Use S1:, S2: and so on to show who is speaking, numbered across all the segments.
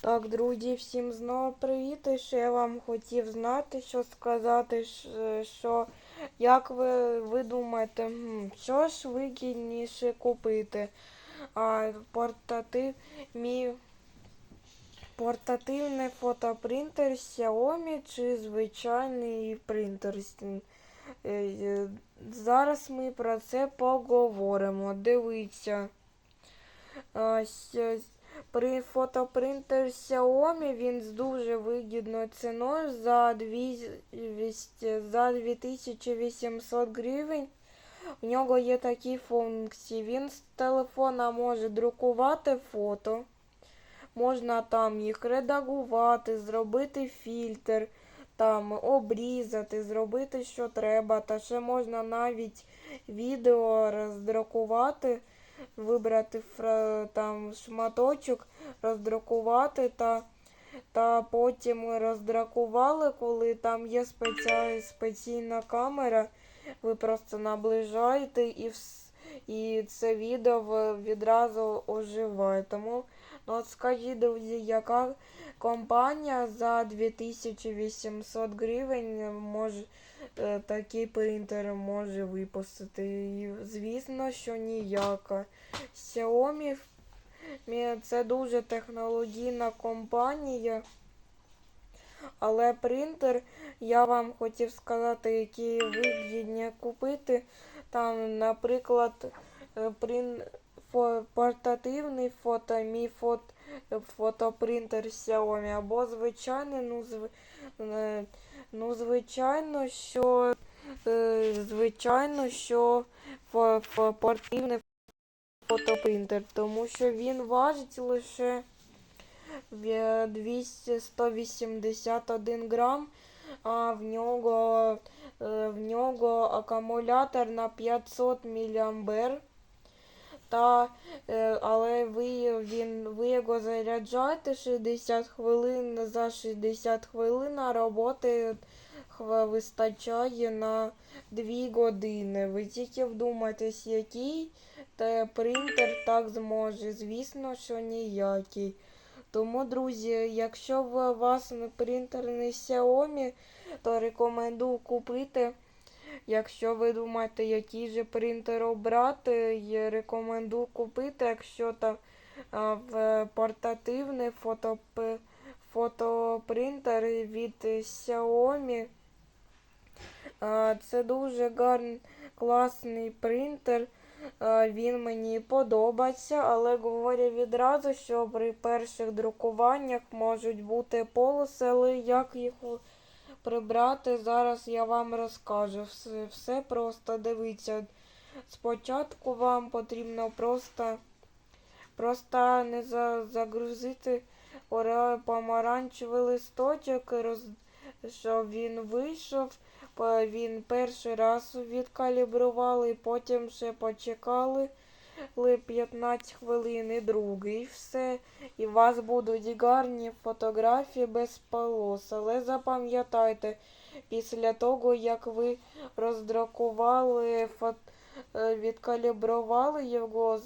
S1: Так, друзі, всім знову привіт. І ще я вам хотів знати, що сказати, що як ви, ви думаєте, що ж вигідніше купити? А, портатив, мій портативний фотопринтер Xiaomi чи звичайний принтер? Е, е, Зараз ми про це поговоримо. Дивіться. При фотопринтер Xiaomi він з дуже вигідною ціною за 200, за 2800 гривень. У нього є такі функції. Він з телефона може друкувати фото. Можна там їх редагувати, зробити фільтр, там обрізати, зробити, що треба. Та ще можна навіть відео роздрукувати вибрати там шматочок, роздрукувати та, та потім роздракували, коли там є спеціальна камера, ви просто наближаєте і, вс- і це відео відразу оживає. Тому ну, от скажіть, друзі, яка компанія за 2800 гривень може такий принтер може випустити? І, звісно, що ніяка. Xiaomi це дуже технологійна компанія. Але принтер, я вам хотів сказати, які вигідні купити. Там, наприклад, е, портативний фото, мій фот... фотопринтер Xiaomi, або звичайний, ну, зв... е, ну звичайно, що е, звичайно, що портативний фотопринтер, тому що він важить лише ве- 200 181 грам, а в нього, е, в нього акумулятор на 500 мАh. Та, е, але ви, він, ви його заряджаєте 60 хвилин за 60 хвилин, а роботи вистачає на 2 години. Ви тільки вдумайтесь, який та принтер так зможе. Звісно, що ніякий. Тому, друзі, якщо у вас принтер не Xiaomi, то рекомендую купити. Якщо ви думаєте, який же принтер обрати, я рекомендую купити, якщо там в портативний фотоп... фотопринтер від Xiaomi. Це дуже гарний класний принтер. А, Він мені подобається, але говорю відразу, що при перших друкуваннях можуть бути полоси, але як їх прибрати, зараз я вам розкажу. Все, все просто дивіться. Спочатку вам потрібно просто, просто не за, загрузити помаранчевий листочок, роз, щоб він вийшов. Він перший раз відкалібрували, потім ще почекали 15 хвилин і другий. Все. І у вас будуть гарні фотографії без полос. Але запам'ятайте, після того, як ви роздрукували, фот... е, відкалібрували його,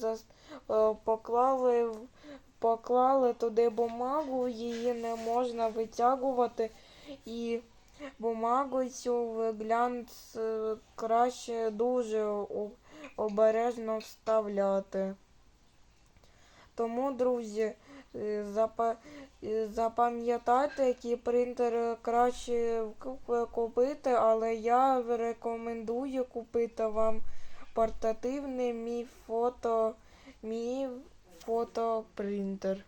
S1: е, поклали, поклали туди бумагу, її не можна витягувати. І бумагу цю глянц е, краще дуже обережно вставляти. Тому, друзі, е, е, запам'ятайте, який принтер краще купити, але я рекомендую купити вам портативний мій фото, мій фотопринтер.